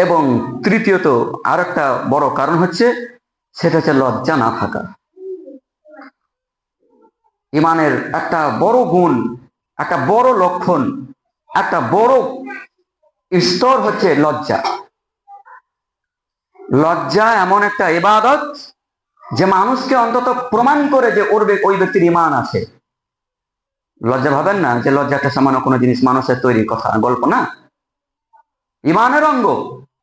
এবং তৃতীয়ত আর একটা বড় কারণ হচ্ছে, সেটা হচ্ছে লজ্জা না থাকা। ইমানের একটা বড় গুণ, একটা বড় লক্ষণ, একটা বড় স্তর হচ্ছে লজ্জা। লজ্জা এমন একটা ইবাদত যে মানুষকে অন্তত প্রমাণ করে যে ওর ওই ব্যক্তির ইমান আছে। লজ্জা ভাবেন না যে লজ্জা একটা সামান্য কোনো জিনিস মানুষের তৈরি কথা, গল্প না। ইমানের অঙ্গ।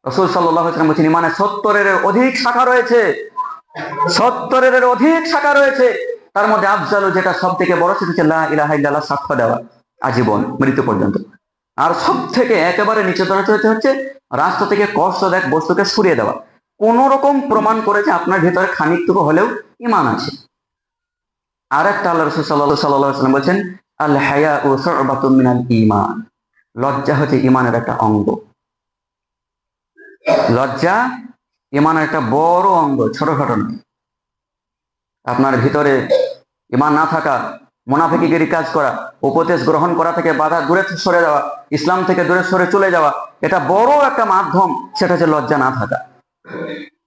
রসুল সাল্লাহ বলছেন ইমানের সত্তরের অধিক শাখা রয়েছে। সত্তরের অধিক শাখা রয়েছে। তার মধ্যে আফজালু যেটা সব থেকে বড় সেটা হচ্ছে, লা ইলাহা সাক্ষ্য দেওয়া, আজীবন, মৃত্যু পর্যন্ত। আর সব থেকে একেবারে নিচে তলাতে হচ্ছে হচ্ছে রাস্তা থেকে কষ্ট দেখ, বস্তুকে সরিয়ে দেওয়া। কোন রকম প্রমাণ করে যে আপনার ভিতরে খানিকটুকু হলেও ইমান আছে। আর একটা আল্লাহ রসুল সাল্লাহ সাল্লাম বলছেন, আল ও সরবাতুম ইমান লজ্জা হচ্ছে ইমানের একটা অঙ্গ। লজ্জা ইমানের একটা বড় অঙ্গ, ছোটখাটো নয়। আপনার ভিতরে ইমান না থাকা মোনাফিকিগিরি কাজ করা, উপদেশ গ্রহণ করা থেকে বাধা দূরে সরে যাওয়া, ইসলাম থেকে দূরে সরে চলে যাওয়া, এটা বড় একটা মাধ্যম, সেটা হচ্ছে লজ্জা না থাকা।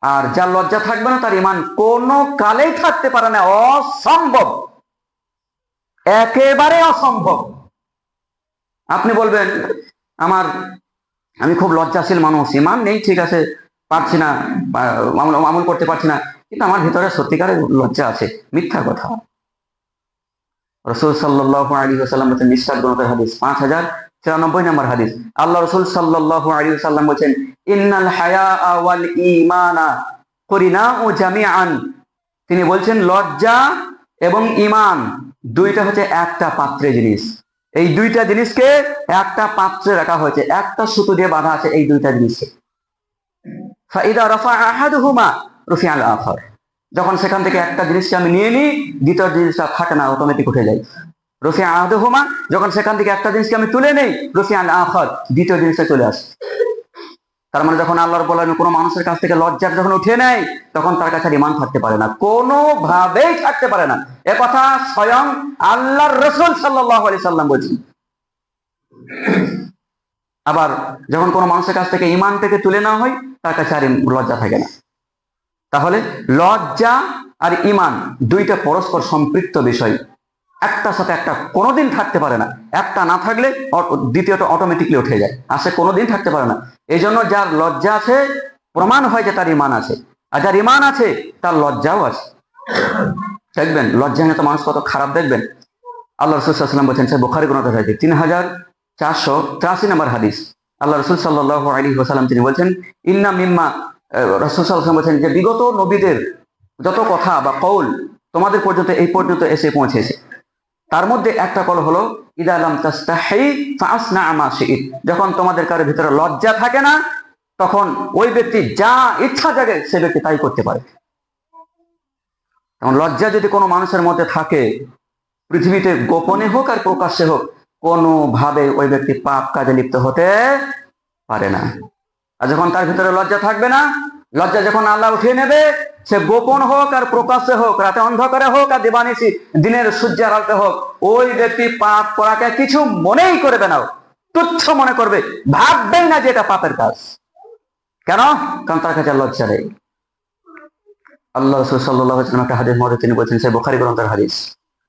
আর যার লজ্জা থাকবে না, তার ইমান কোনো কালেই থাকতে পারে না, অসম্ভব। একেবারে অসম্ভব। আপনি বলবেন, আমার আমি খুব লজ্জাশীল মানুষ, ইমান নেই, ঠিক আছে, পারছি না আমল করতে পারছি না, কিন্তু আমার ভিতরে সত্যিকারের লজ্জা আছে, মিথ্যা কথা। রসুল সাল্লাহ বলছেন, নিষ্ঠার গ্রন্থের হাদিস, পাঁচ হাজার চুরানব্বই নম্বর হাদিস। আল্লাহ রসুল সাল্লাহ আলী সাল্লাম বলছেন, ইন্নাল হায়া ওয়াল ইমানা করিনা ও জামিআন। তিনি বলছেন, লজ্জা এবং ইমান দুইটা হচ্ছে একটা পাত্রে জিনিস। এই দুইটা জিনিসকে একটা পাত্রে রাখা হয়েছে, একটা সুতো দিয়ে বাঁধা আছে এই দুইটা জিনিসে রফা যখন সেখান থেকে একটা জিনিসকে আমি নিয়ে নিই, দ্বিতীয় জিনিসটা থাকে না অটোমেটিক উঠে যায়। রফিয়া আহাদুহুমা, যখন সেখান থেকে একটা জিনিসকে আমি তুলে নেই রফিয়া আল আখর দ্বিতীয় জিনিসটা চলে আসে। তার মানে যখন আল্লাহর বলেন কোনো মানুষের কাছ থেকে লজ্জা যখন উঠে নেয়, তখন তার কাছে ইমান থাকতে পারে না। কোনোভাবেই থাকতে পারে না। এ কথা স্বয়ং আল্লাহর রসুল সাল্লাহ আলি সাল্লাম বলছেন। আবার যখন কোনো মানুষের কাছ থেকে ইমান থেকে তুলে নেওয়া হয়, তার কাছে আর লজ্জা থাকে না। তাহলে লজ্জা আর ইমান দুইটা পরস্পর সম্পৃক্ত বিষয়। একটার সাথে একটা কোনোদিন থাকতে পারে না। একটা না থাকলে দ্বিতীয়টা অটোমেটিকলি উঠে যায়। আর সে কোনোদিন থাকতে পারে না। এই জন্য যার লজ্জা আছে, প্রমাণ হয় যে তার ইমান আছে। আর যার ইমান আছে, তার লজ্জাও আছে। দেখবেন, লজ্জা নিয়ে তো মানুষ কত খারাপ দেখবেন। আল্লাহ রসুলাম বলছেন, সে বোখারি গ্রন্থ হয়েছে তিন হাজার চারশো তিরাশি নম্বর হাদিস। আল্লাহ রসুল সাল্লাহ আলী ওসালাম তিনি বলছেন, ইন্না মিম্মা রসুল সাল্লাম বলছেন যে, বিগত নবীদের যত কথা বা কৌল তোমাদের পর্যন্ত এই পর্যন্ত এসে পৌঁছেছে। তার মধ্যে একটা কল হলো ইদালাম যখন তোমাদের কারোর ভিতরে লজ্জা থাকে না, তখন ওই ব্যক্তি যা ইচ্ছা জাগে সে ব্যক্তি তাই করতে পারে। এখন লজ্জা যদি কোনো মানুষের মধ্যে থাকে, পৃথিবীতে গোপনে হোক আর প্রকাশ্যে হোক, কোনোভাবে ওই ব্যক্তি পাপ কাজে লিপ্ত হতে পারে না। আর যখন তার ভিতরে লজ্জা থাকবে না লজ্জা যখন আল্লাহ উঠিয়ে নেবে, সে গোপন হোক আর প্রকাশ্যে হোক, রাতে অন্ধকারে হোক আর দিবানিসি দিনের সূর্যের আলোতে হোক, ওই ব্যক্তি পাপ করাকে কিছু মনেই করবে না তুচ্ছ মনে করবে, ভাববেই না যে এটা পাপের কাজ। কেন? কারণ তার কাছে লজ্জা নেই। আল্লাহ রসুল সাল্লাহ একটা হাদিস মধ্যে তিনি বলছেন সে বোখারি গ্রন্থের হাদিস।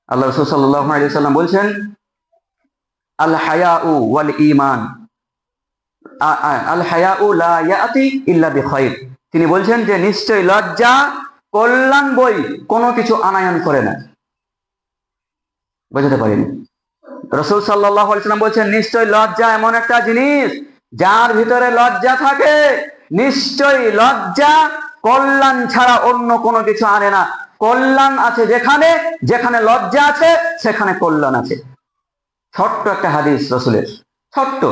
আল্লাহ রসুল সাল্লাহ আলী সাল্লাম বলছেন, আল হায়া উ ওয়াল ইমান আল হায়া উ লা ইয়াতি ইল্লা বিখাইর। তিনি বলছেন যে নিশ্চয় লজ্জা, কল্যাণ বই কোনো কিছু আনায়ন করে না। বুঝতে পারিনি। রসুল সাল্লাম বলছেন নিশ্চয় লজ্জা এমন একটা জিনিস যার ভিতরে লজ্জা থাকে। নিশ্চয়ই লজ্জা কল্যাণ ছাড়া অন্য কোনো কিছু আনে না। কল্যাণ আছে যেখানে যেখানে লজ্জা আছে, সেখানে কল্যাণ আছে। ছোট্ট একটা হাদিস রসুলের। ছোট্ট।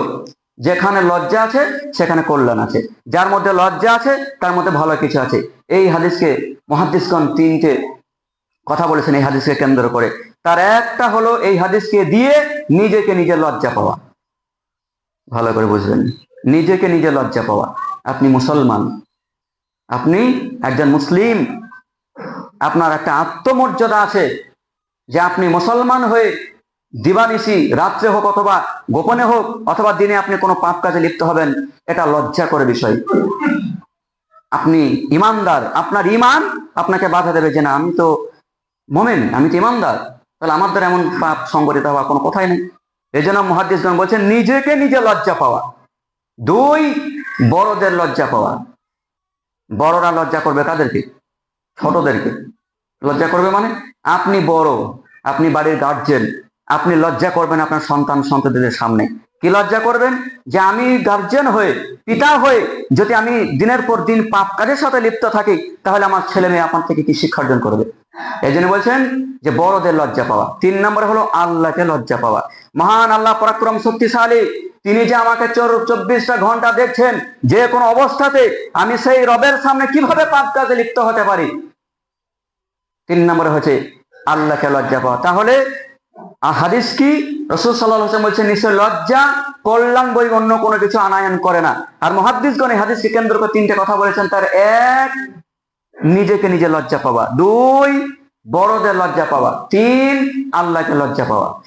যেখানে লজ্জা আছে, সেখানে কল্যাণ আছে। যার মধ্যে লজ্জা আছে, তার মধ্যে ভালো কিছু আছে। এই হাদিসকে মহাদিসগণ তিনটে কথা বলেছেন এই হাদিসকে কেন্দ্র করে। তার একটা হলো এই হাদিসকে দিয়ে নিজেকে নিজে লজ্জা পাওয়া। ভালো করে বুঝবেন। নিজেকে নিজে লজ্জা পাওয়া। আপনি মুসলমান। আপনি একজন মুসলিম। আপনার একটা আত্মমর্যাদা আছে যে আপনি মুসলমান হয়ে দিবানিশি রাত্রে হোক অথবা গোপনে হোক, অথবা দিনে আপনি কোনো পাপ কাজে লিপ্ত হবেন, এটা লজ্জা করে বিষয়। আপনি ইমানদার, আপনার ইমান আপনাকে বাধা দেবে যে না, আমি তো মোমেন, আমি তো ইমানদার। তাহলে আমার দ্বারা এমন পাপ সংগঠিত হওয়া কোনো কথাই নেই। এই জন্য মহাদিসগণ বলছেন, নিজেকে নিজে লজ্জা পাওয়া। দুই, বড়দের লজ্জা পাওয়া। বড়রা লজ্জা করবে কাদেরকে? ছোটদেরকে। লজ্জা করবে মানে? আপনি বড়, আপনি বাড়ির গার্জেন আপনি লজ্জা করবেন আপনার সন্তান সন্ততিদের সামনে। কি লজ্জা করবেন? যে আমি গার্জেন হয়ে, পিতা হয়ে যদি আমি দিনের পর দিন পাপ কাজের সাথে লিপ্ত থাকি, তাহলে আমার ছেলে মেয়ে আপনার থেকে কি শিক্ষা অর্জন করবে? এই জন্য বলছেন যে বড়দের লজ্জা পাওয়া। তিন নম্বরে হলো আল্লাহকে লজ্জা পাওয়া। মহান আল্লাহ পরাক্রম শক্তিশালী। তিনি যে আমাকে চোর- চব্বিশটা ঘণ্টা দেখছেন, যে কোনো অবস্থাতে আমি সেই রবের সামনে কীভাবে পাপ কাজে লিপ্ত হতে পারি? তিন নম্বরে হচ্ছে আল্লাহকে লজ্জা পাওয়া। তাহলে আর হাদিস কি? রসুল সাল্লাহ হোসেন বলছেন, নিশ্চয় লজ্জা, কল্যাণ বই অন্য কোনো কিছু আনায়ন করে না। আর মহাদিসগণ এই হাদিসকে কেন্দ্র করে তিনটে কথা বলেছেন। তার এক, নিজেকে নিজে লজ্জা পাওয়া। দুই, বড়দের লজ্জা পাওয়া। তিন, আল্লাহকে লজ্জা পাওয়া।